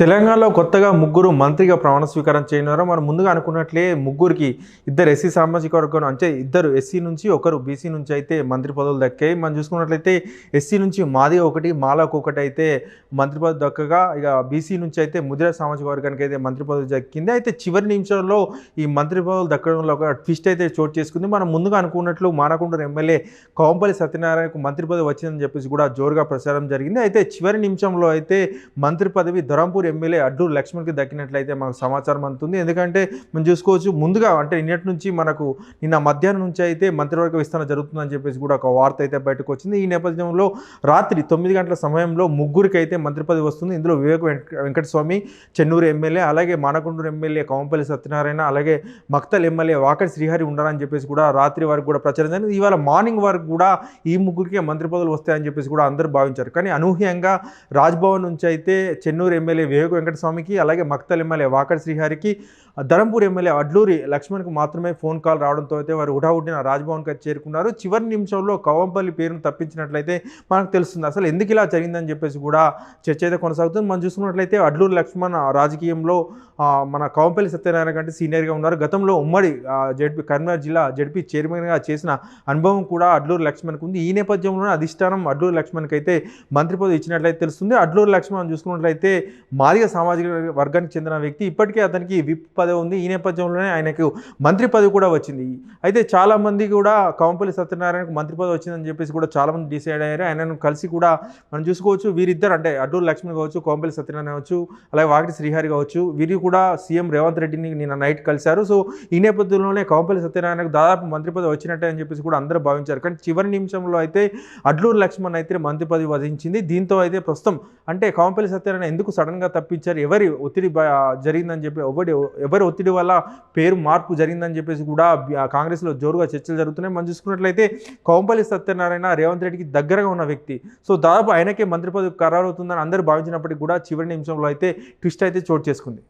తెలంగాణలో కొత్తగా ముగ్గురు మంత్రిగా ప్రమాణ స్వీకారం చేయనున్నారు. మనం ముందుగా అనుకున్నట్లే ముగ్గురికి ఇద్దరు ఎస్సీ సామాజిక వర్గం అంటే ఇద్దరు ఎస్సీ నుంచి ఒకరు బీసీ నుంచి అయితే మంత్రి పదవులు దక్కాయి. మనం చూసుకున్నట్లయితే ఎస్సీ నుంచి మాది ఒకటి మాలకు ఒకటి అయితే మంత్రి పదవి దక్కగా ఇక బీసీ నుంచి అయితే ముదిరా సామాజిక వర్గానికి అయితే మంత్రి పదవి దక్కింది. అయితే చివరి నిమిషంలో ఈ మంత్రి పదవులు దక్కడంలో ఒక ట్విస్ట్ అయితే చోటు చేసుకుంది. మనం ముందుగా అనుకున్నట్లు మానకుండ ఎమ్మెల్యే కోంపల్లి సత్యనారాయణకు మంత్రి పదవి వచ్చిందని చెప్పేసి కూడా జోరుగా ప్రచారం జరిగింది. అయితే చివరి నిమిషంలో అయితే మంత్రి పదవి ధరంపూర్ ఎమ్మెల్యే అడ్డూరు లక్ష్మణ్కి దక్కినట్లయితే మనకు సమాచారం అందుతుంది. ఎందుకంటే మనం చూసుకోవచ్చు ముందుగా అంటే నిన్నటి నుంచి మనకు నిన్న మధ్యాహ్నం నుంచి అయితే మంత్రివర్గ విస్తరణ జరుగుతుందని చెప్పేసి కూడా ఒక వార్త అయితే బయటకు వచ్చింది. ఈ నేపథ్యంలో రాత్రి తొమ్మిది గంటల సమయంలో ముగ్గురికి అయితే మంత్రి పదవి వస్తుంది. ఇందులో వివేక్ వెంక- వెంకటస్వామి చెన్నూరు ఎమ్మెల్యే అలాగే మానకొండూరు ఎమ్మెల్యే కోంపల్లి సత్యనారాయణ అలాగే మక్తల్ ఎమ్మెల్యే వాకటి శ్రీహరి ఉండాలని చెప్పేసి కూడా రాత్రి వరకు కూడా ప్రచారం జరిగింది. ఇవాళ మార్నింగ్ వరకు కూడా ఈ ముగ్గురికి మంత్రి పదవులు వస్తాయని చెప్పేసి కూడా అందరూ భావించారు. కానీ అనూహ్యంగా రాజ్భవన్ నుంచి అయితే చెన్నూరు ఎమ్మెల్యే రేగు వెంకటస్వామికి అలాగే మక్తల్ ఎమ్మెల్యే వాకడ్ శ్రీహరికి ధరంపూర్ ఎమ్మెల్యే అడ్లూరి లక్ష్మణ్కి మాత్రమే ఫోన్ కాల్ రావడంతో అయితే వారు హుటాహుటిన రాజ్భవన్కి చేరుకున్నారు. చివరి నిమిషంలో కవంపల్లి పేరును తప్పించినట్లయితే మనకు తెలుస్తుంది. అసలు ఎందుకు ఇలా జరిగిందని చెప్పేసి కూడా చర్చ అయితే కొనసాగుతుంది. మనం చూసుకున్నట్లయితే అడ్లూరి లక్ష్మణ్ రాజకీయంలో మన కవంపల్లి సత్యనారాయణ కంటే సీనియర్గా ఉన్నారు. గతంలో ఉమ్మడి జడ్పీ కరీంనగర్ జిల్లా జడ్పీ చైర్మన్గా చేసిన అనుభవం కూడా అడ్లూరు లక్ష్మణ్కి ఉంది. ఈ నేపథ్యంలోనే అధిష్టానం అడ్లూరు లక్ష్మణ్కి అయితే మంత్రి పదవి ఇచ్చినట్లయితే తెలుస్తుంది. అడ్లూరు లక్ష్మణ్ చూసుకున్నట్లయితే మాదిగ సామాజిక వర్గానికి చెందిన వ్యక్తి ఇప్పటికే అతనికి విప్ పదవి ఉంది. ఈ నేపథ్యంలోనే ఆయనకు మంత్రి పదవి కూడా వచ్చింది. అయితే చాలామంది కూడా కవంపల్లి సత్యనారాయణకు మంత్రి పదవి వచ్చిందని చెప్పేసి కూడా చాలామంది డిసైడ్ అయ్యారు. ఆయనను కలిసి కూడా మనం చూసుకోవచ్చు. వీరిద్దరు అంటే అడ్డూరు లక్ష్మణ్ కావచ్చు కోంపల్లి సత్యనారాయణ కావచ్చు అలాగే వాకిటి శ్రీహరి కావచ్చు వీరు కూడా సీఎం రేవంత్ రెడ్డిని నిన్న నైట్ కలిశారు. సో ఈ నేపథ్యంలోనే కోంపల్లి సత్యనారాయణకు దాదాపు మంత్రి పదవి వచ్చినట్టే అని చెప్పేసి కూడా అందరూ భావించారు. కానీ చివరి నిమిషంలో అయితే అడ్లూరు లక్ష్మణ్ అయితే మంత్రి పదవి వధించింది. దీంతో అయితే ప్రస్తుతం అంటే కోంపల్లి సత్యనారాయణ ఎందుకు సడన్గా తప్పించారు. ఎవరి ఒత్తిడి జరిగిందని చెప్పి ఎవరి ఎవరి ఒత్తిడి వల్ల పేరు మార్పు జరిగిందని చెప్పేసి కూడా కాంగ్రెస్లో జోరుగా చర్చలు జరుగుతున్నాయి. మనం చూసుకున్నట్లయితే కోంపల్లి సత్యనారాయణ రేవంత్ రెడ్డికి దగ్గరగా ఉన్న వ్యక్తి. సో దాదాపు ఆయనకే మంత్రి పదవి ఖరారు అవుతుందని అందరూ భావించినప్పటికీ కూడా చివరి నిమిషంలో అయితే ట్విస్ట్ అయితే చోటు చేసుకుంది.